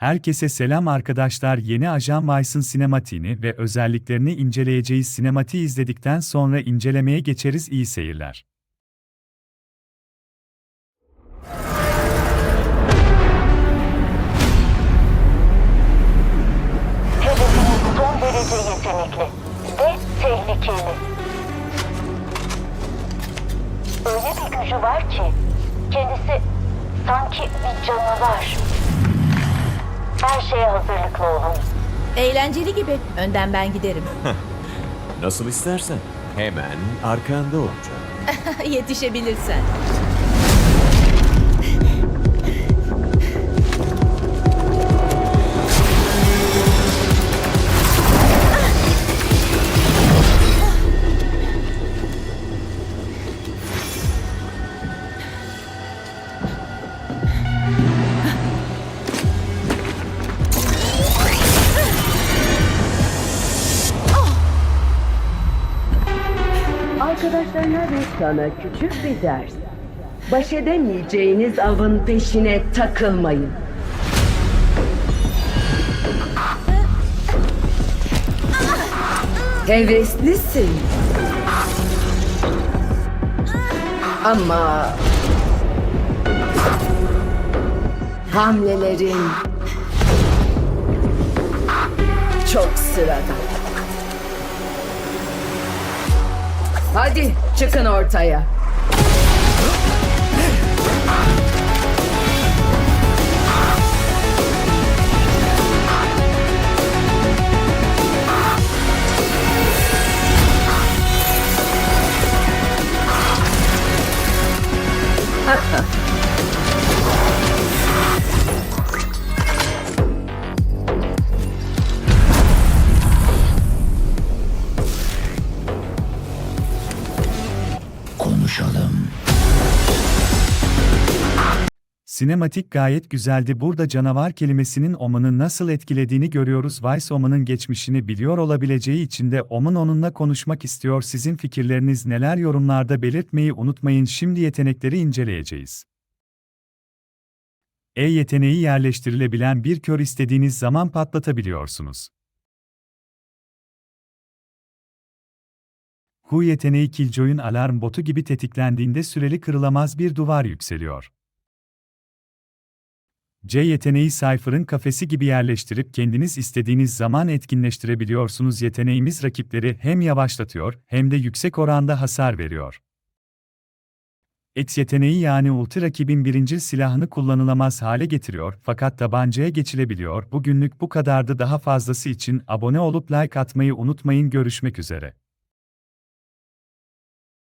Herkese selam arkadaşlar. Yeni Ajan Vice'ın sinematiğini ve özelliklerini inceleyeceğiz. Sinematiği izledikten sonra incelemeye geçeriz. İyi seyirler. Hedefiniz son derece yetenekli ve tehlikeli. Öyle bir gücü var ki kendisi sanki bir canavar. Her şeye hazırlıklı olun. Eğlenceli gibi. Önden ben giderim. Nasıl istersen. Hemen arkanda olacağım. Yetişebilirsen. Arkadaşlarına ve sana küçük bir ders. Baş edemeyeceğiniz avın peşine takılmayın. Heveslisin. Ama hamlelerin çok sıradan. Hadi çıkın ortaya. Sinematik gayet güzeldi. Burada canavar kelimesinin Omen'ı nasıl etkilediğini görüyoruz. Vice Omen'ın geçmişini biliyor olabileceği için de Omen onunla konuşmak istiyor. Sizin fikirleriniz neler yorumlarda belirtmeyi unutmayın. Şimdi yetenekleri inceleyeceğiz. E yeteneği yerleştirilebilen bir kör istediğiniz zaman patlatabiliyorsunuz. Hu yeteneği Killjoy'un alarm botu gibi tetiklendiğinde süreli kırılamaz bir duvar yükseliyor. C yeteneği Cypher'ın kafesi gibi yerleştirip kendiniz istediğiniz zaman etkinleştirebiliyorsunuz. Yeteneğimiz rakipleri hem yavaşlatıyor hem de yüksek oranda hasar veriyor. X yeteneği yani ulti rakibin birinci silahını kullanılamaz hale getiriyor fakat tabancaya geçilebiliyor. Bugünlük bu kadardı daha fazlası için abone olup like atmayı unutmayın görüşmek üzere.